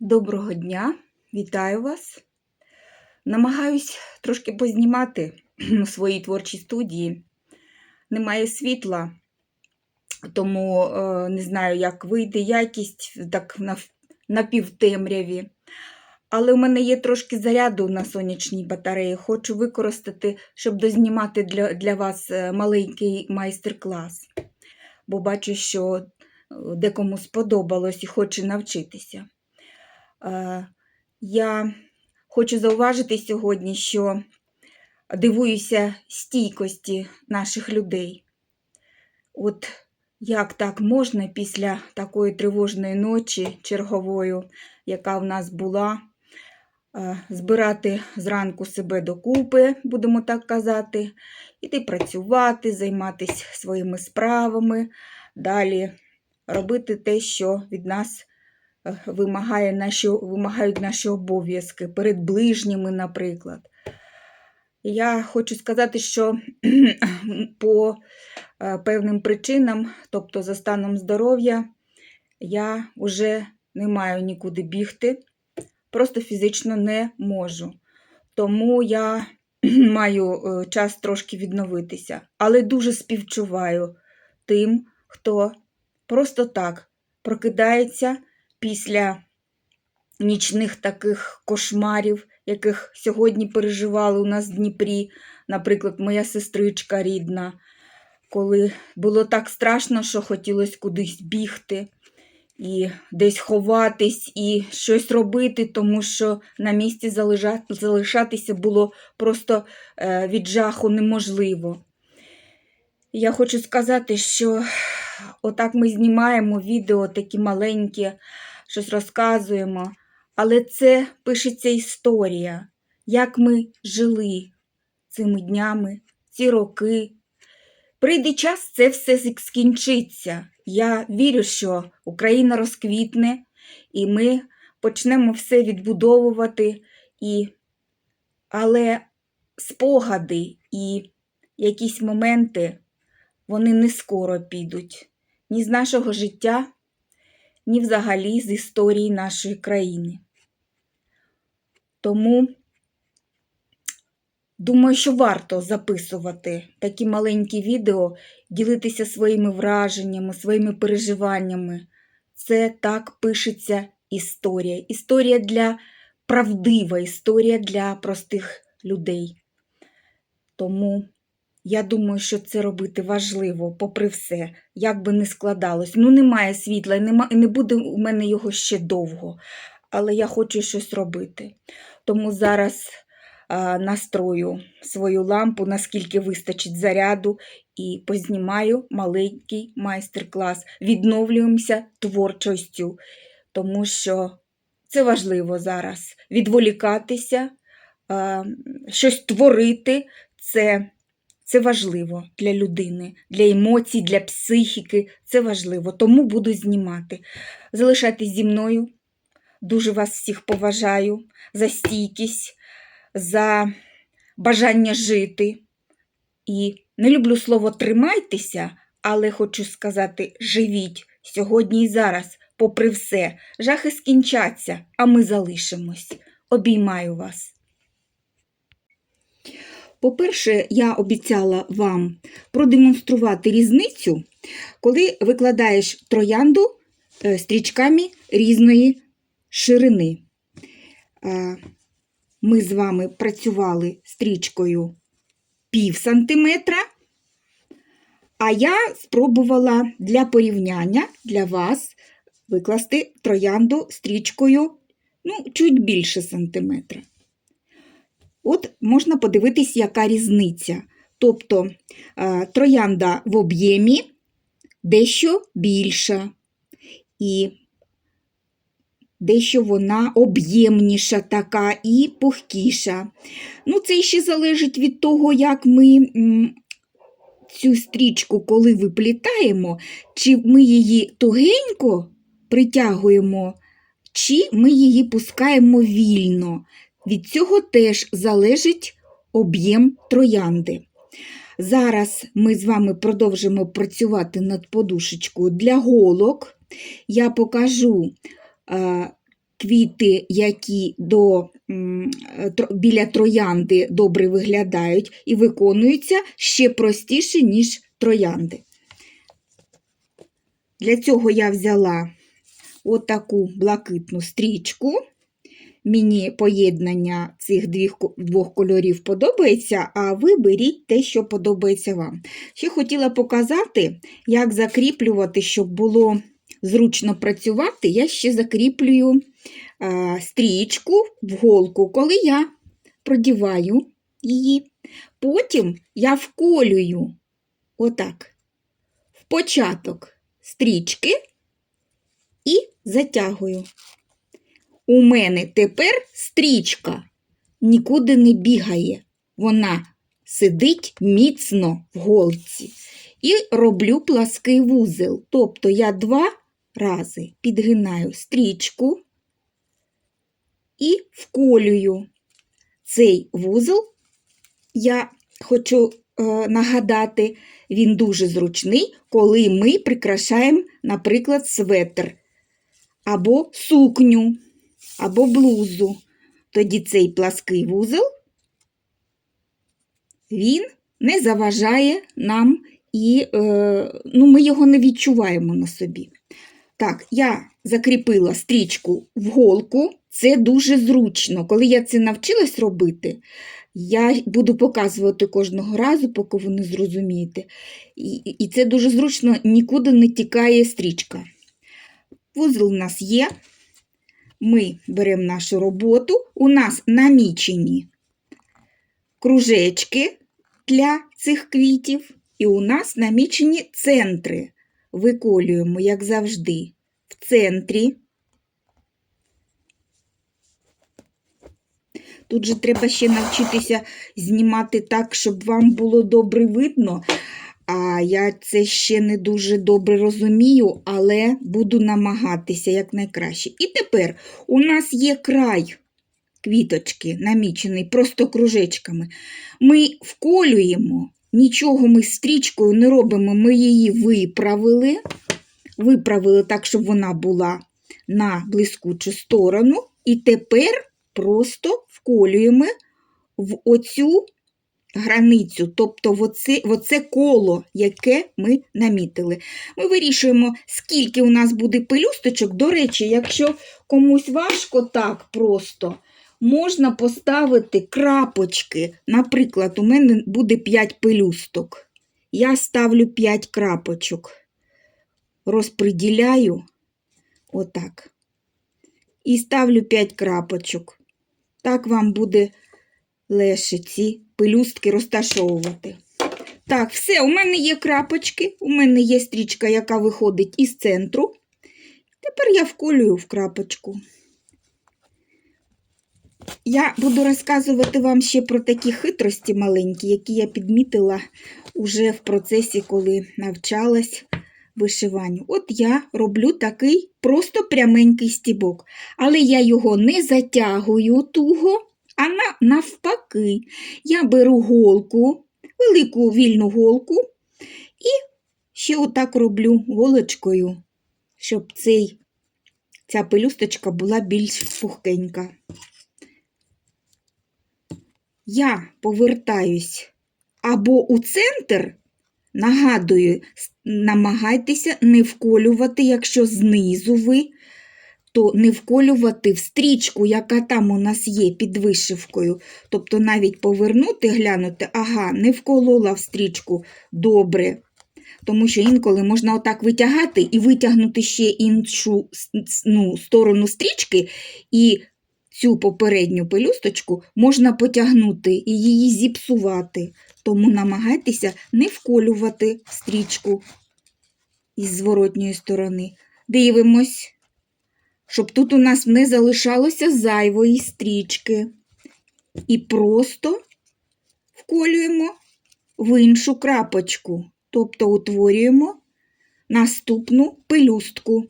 Доброго дня, вітаю вас. Намагаюсь трошки познімати у своїй творчій студії. Немає світла, тому е, не знаю, як вийде якість так на, півтемряві. Але у мене є трошки заряду на сонячній батареї. Хочу використати, щоб дознімати для, для вас е, маленький майстер-клас. Бо бачу, що е, декому сподобалось і хоче навчитися. Е, Я хочу зауважити сьогодні, що дивуюся стійкості наших людей. От як так можна після такої тривожної ночі черговою, яка в нас була, е, збирати зранку себе докупи, будемо так казати, іти працювати, займатися своїми справами, далі робити те, що від нас вимагає наші, вимагають наші обов'язки перед ближніми, наприклад. Я хочу сказати, що по е, певним причинам, тобто за станом здоров'я, я вже не маю нікуди бігти, просто фізично не можу. Тому я маю е, час трошки відновитися, але дуже співчуваю тим, хто просто так прокидається після нічних таких кошмарів, яких сьогодні переживали у нас в Дніпрі, наприклад, моя сестричка рідна, коли було так страшно, що хотілося кудись бігти і десь ховатись, і щось робити, тому що на місці залишатися було просто е, від жаху неможливо. Я хочу сказати, що отак ми знімаємо відео такі маленькі, щось розказуємо, але це пишеться історія, як ми жили цими днями, ці роки. Прийде час, це все скінчиться. Я вірю, що Україна розквітне, і ми почнемо все відбудовувати. І... Але спогади і якісь моменти, вони не скоро підуть ні з нашого життя, ні взагалі з історії нашої країни. Тому думаю, що варто записувати такі маленькі відео, ділитися своїми враженнями, своїми переживаннями. Це так пишеться історія. Історія для правдива, історія для простих людей. Тому я думаю, що це робити важливо, попри все, як би не складалось. Ну, немає світла, і не буде у мене його ще довго, але я хочу щось робити. Тому зараз а, настрою свою лампу, наскільки вистачить заряду, і познімаю маленький майстер-клас. Відновлюємося творчістю, тому що це важливо зараз. Відволікатися, а, щось творити це. Це важливо для людини, для емоцій, для психіки. Це важливо, тому буду знімати. Залишайтесь зі мною. Дуже вас всіх поважаю за стійкість, за бажання жити. І не люблю слово тримайтеся, але хочу сказати: живіть сьогодні і зараз, попри все. Жахи скінчаться, а ми залишимось. Обіймаю вас. По-перше, я обіцяла вам продемонструвати різницю, коли викладаєш троянду е, стрічками різної ширини. Е, Ми з вами працювали стрічкою пів сантиметра, а я спробувала для порівняння для вас викласти троянду стрічкою ну, чуть більше сантиметра. От можна подивитись, яка різниця. Тобто е, троянда в об'ємі дещо більша, і дещо вона об'ємніша така і пухкіша. Ну, це ще залежить від того, як ми цю стрічку, коли виплітаємо, чи ми її тугенько притягуємо, чи ми її пускаємо вільно. Від цього теж залежить об'єм троянди. Зараз ми з вами продовжимо працювати над подушечкою для голок. Я покажу, е, квіти, які до, е, біля троянди добре виглядають і виконуються ще простіше, ніж троянди. Для цього я взяла отаку блакитну стрічку. Мені поєднання цих двох, кольорів подобається, а ви беріть те, що подобається вам. Ще хотіла показати, як закріплювати, щоб було зручно працювати. Я ще закріплюю стрічку в голку, коли я продіваю її. Потім я вколюю отак в початок стрічки і затягую. У мене тепер стрічка нікуди не бігає. Вона сидить міцно в голці. І роблю плаский вузел. Тобто я два рази підгинаю стрічку і вколюю цей вузол. Я хочу е, нагадати, він дуже зручний, коли ми прикрашаємо, наприклад, светр або сукню, або блузу. Тоді цей плаский вузол він не заважає нам і е, ну, ми його не відчуваємо на собі. Так, я закріпила стрічку в голку. Це дуже зручно. Коли я це навчилась робити, я буду показувати кожного разу, поки ви не зрозумієте. І, і це дуже зручно, нікуди не тікає стрічка. Вузол у нас є. Ми беремо нашу роботу. У нас намічені кружечки для цих квітів, і у нас намічені центри. Виколюємо, як завжди, в центрі. Тут же треба ще навчитися знімати так, щоб вам було добре видно. А я це ще не дуже добре розумію, але буду намагатися якнайкраще. І тепер у нас є край квіточки, намічений просто кружечками. Ми вколюємо, нічого ми стрічкою не робимо, ми її виправили. Виправили так, щоб вона була на блискучу сторону. І тепер просто вколюємо в оцю границю, тобто в оце, в оце коло, яке ми намітили. Ми вирішуємо, скільки у нас буде пелюсточок. До речі, якщо комусь важко так просто, можна поставити крапочки. Наприклад, у мене буде 5 пелюсток. Я ставлю 5 крапочок, розподіляю отак. І ставлю 5 крапочок. Так вам буде легше ці пелюстки розташовувати. Так, все, у мене є крапочки, у мене є стрічка, яка виходить із центру. Тепер я вколюю в крапочку. Я буду розказувати вам ще про такі хитрості маленькі, які я підмітила уже в процесі, коли навчалась вишиванню. От я роблю такий просто пряменький стібок, але я його не затягую туго, а на, навпаки, я беру голку, велику вільну голку, і ще отак роблю голочкою, щоб цей, ця пелюсточка була більш пухкенька. Я повертаюсь або у центр, нагадую, намагайтеся не вколювати, якщо знизу ви, то не вколювати в стрічку, яка там у нас є під вишивкою. Тобто навіть повернути, глянути, ага, не вколола в стрічку добре. Тому що інколи можна отак витягати і витягнути ще іншу ну, сторону стрічки, і цю попередню пелюсточку можна потягнути і її зіпсувати. Тому намагайтеся не вколювати стрічку із зворотньої сторони. Дивимось, щоб тут у нас не залишалося зайвої стрічки. І просто вколюємо в іншу крапочку, тобто утворюємо наступну пелюстку.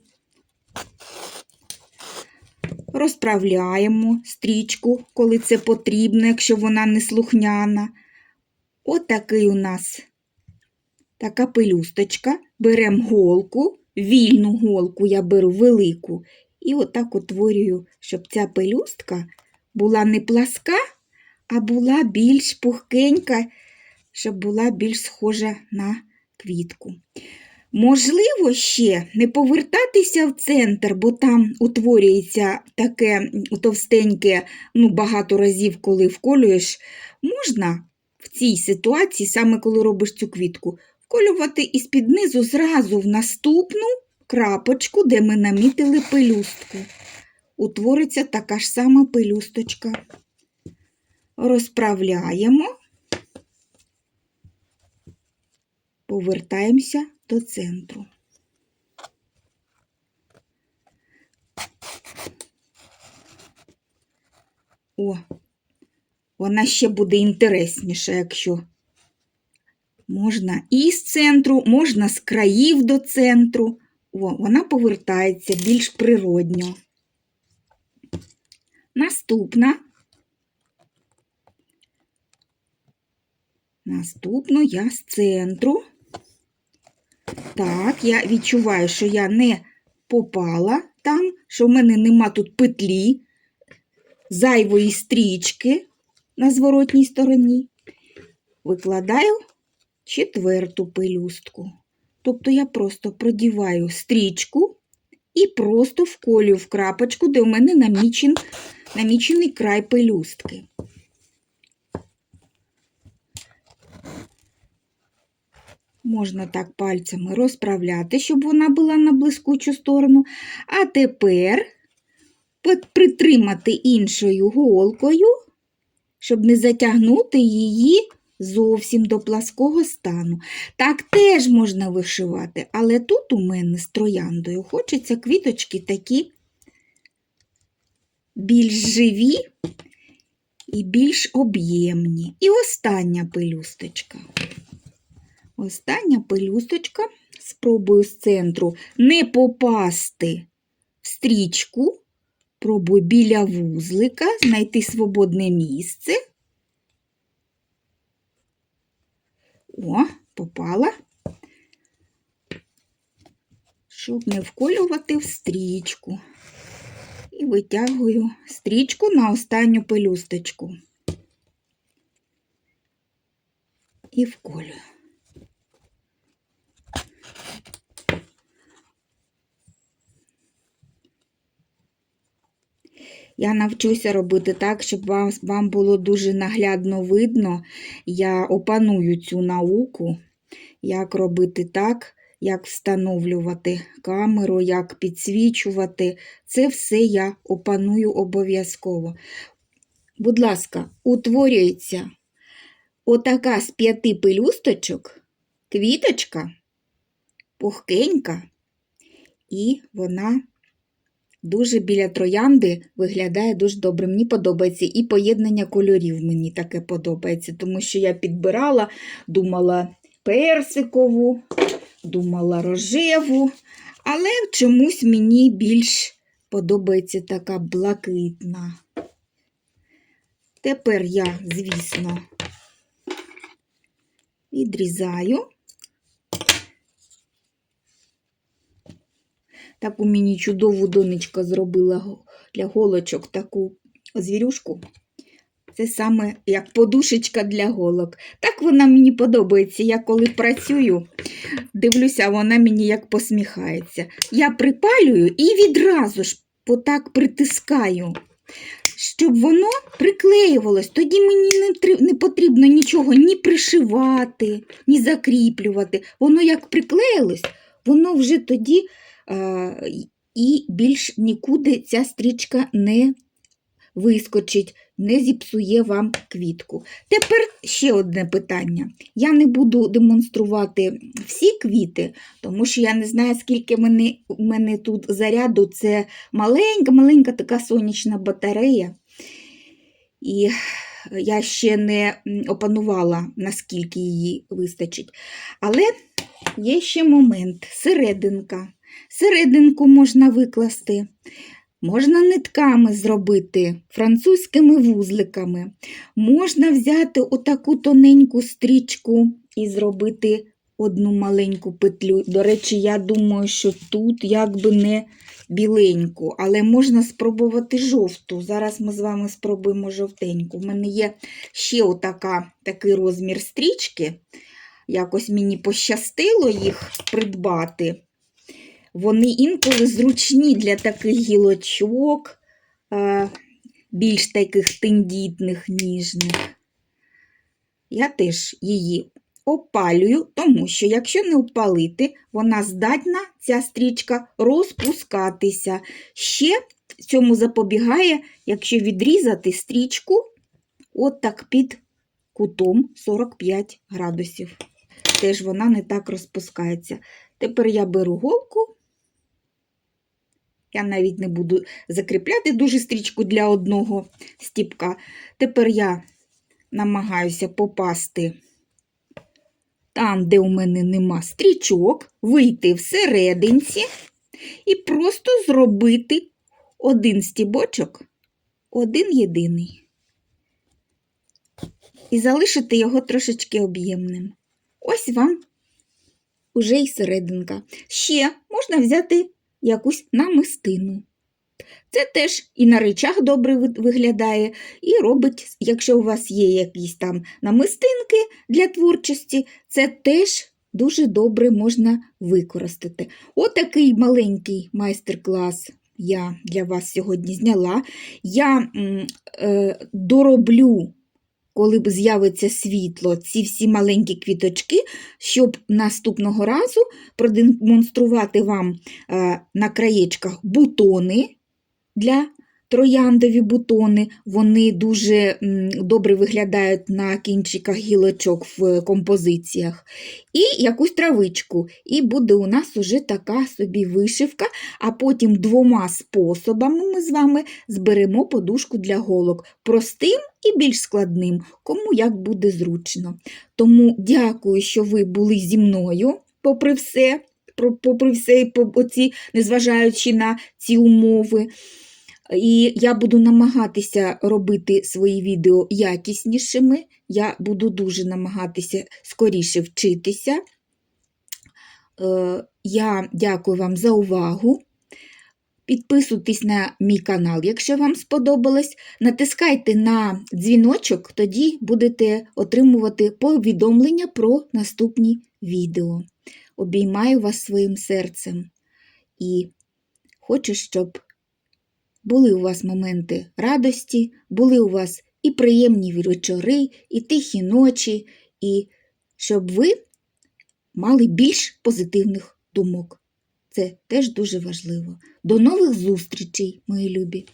Розправляємо стрічку, коли це потрібно, якщо вона не слухняна. От у нас така пелюсточка. Беремо голку, вільну голку я беру велику, І отак утворюю, щоб ця пелюстка була не пласка, а була більш пухкенька, щоб була більш схожа на квітку. Можливо, ще не повертатися в центр, бо там утворюється таке товстеньке, ну, багато разів, коли вколюєш, можна в цій ситуації, саме коли робиш цю квітку, вколювати із-під низу зразу в наступну крапочку, де ми намітили пелюстку. Утвориться така ж сама пелюсточка. Розправляємо, повертаємося до центру. О, вона ще буде інтересніша, якщо можна і з центру, можна з країв до центру. О, вона повертається більш природньо. Наступна. Наступну я з центру. Так, я відчуваю, що я не попала там, що в мене нема тут петлі, зайвої стрічки на зворотній стороні. Викладаю четверту пелюстку. Тобто я просто продіваю стрічку і просто вколюю в крапочку, де у мене намічен, намічений край пелюстки. Можна так пальцями розправляти, щоб вона була на блискучу сторону. А тепер притримати іншою голкою, щоб не затягнути її зовсім до плаского стану. Так теж можна вишивати, але тут у мене з трояндою хочеться квіточки такі більш живі і більш об'ємні. І остання пелюсточка. Остання пелюсточка. Спробую з центру не попасти в стрічку. Пробую біля вузлика знайти свободне місце. О, попала. Щоб не вколювати в стрічку. І витягую стрічку на останню пелюсточку. І вколюю. Я навчуся робити так, щоб вам, вам було дуже наглядно видно. Я опаную цю науку, як робити так, як встановлювати камеру, як підсвічувати. Це все я опаную обов'язково. Будь ласка, утворюється отака з п'яти пелюсточок, квіточка, пухкенька, і вона дуже біля троянди виглядає дуже добре. Мені подобається і поєднання кольорів мені таке подобається, тому що я підбирала, думала персикову, думала рожеву, але чомусь мені більш подобається така блакитна. Тепер я, звісно, відрізаю. Таку мені чудову донечка зробила для голочок таку звірюшку. Це саме як подушечка для голок. Так вона мені подобається. Я коли працюю, дивлюся, вона мені як посміхається. Я припалюю і відразу ж отак притискаю, щоб воно приклеювалось. Тоді мені не, потрібно нічого ні пришивати, ні закріплювати. Воно як приклеїлось, воно вже тоді і більш нікуди ця стрічка не вискочить, не зіпсує вам квітку. Тепер ще одне питання. Я не буду демонструвати всі квіти, тому що я не знаю, скільки мене, мене тут заряду. Це маленька-маленька така сонячна батарея. І я ще не опанувала, наскільки її вистачить. Але є ще момент серединка. Серединку можна викласти. Можна нитками зробити, французькими вузликами. Можна взяти отаку тоненьку стрічку і зробити одну маленьку петлю. До речі, я думаю, що тут якби не біленьку, але можна спробувати жовту. Зараз ми з вами спробуємо жовтеньку. У мене є ще отака, такий розмір стрічки. Якось мені пощастило їх придбати. Вони інколи зручні для таких гілочок, е, більш таких тендітних, ніжних. Я теж її опалюю, тому що якщо не опалити, вона здатна, ця стрічка, розпускатися. Ще цьому запобігає, якщо відрізати стрічку от під кутом 45 градусів. Теж вона не так розпускається. Тепер я беру голку. Я навіть не буду закріпляти дуже стрічку для одного стіпка. Тепер я намагаюся попасти там, де у мене нема стрічок, вийти всерединці і просто зробити один стібочок, один єдиний. І залишити його трошечки об'ємним. Ось вам уже і серединка. Ще можна взяти якусь намистину. Це теж і на речах добре виглядає, і робить, якщо у вас є якісь там намистинки для творчості, це теж дуже добре можна використати. Отакий маленький майстер-клас я для вас сьогодні зняла. Я е, дороблю, коли б з'явиться світло, ці всі маленькі квіточки, щоб наступного разу продемонструвати вам е, на краєчках бутони для трояндові бутони. Вони дуже добре виглядають на кінчиках гілочок в композиціях. І якусь травичку. І буде у нас уже така собі вишивка, а потім двома способами ми з вами зберемо подушку для голок. Простим і більш складним, кому як буде зручно. Тому дякую, що ви були зі мною, попри все, попри все, оці, незважаючи на ці умови. І я буду намагатися робити свої відео якіснішими. Я буду дуже намагатися скоріше вчитися. Е, Я дякую вам за увагу. Підписуйтесь на мій канал, якщо вам сподобалось. Натискайте на дзвіночок, тоді будете отримувати повідомлення про наступні відео. Обіймаю вас своїм серцем і хочу, щоб були у вас моменти радості, були у вас і приємні вечори, і тихі ночі, і щоб ви мали більш позитивних думок. Це теж дуже важливо. До нових зустрічей, мої любі!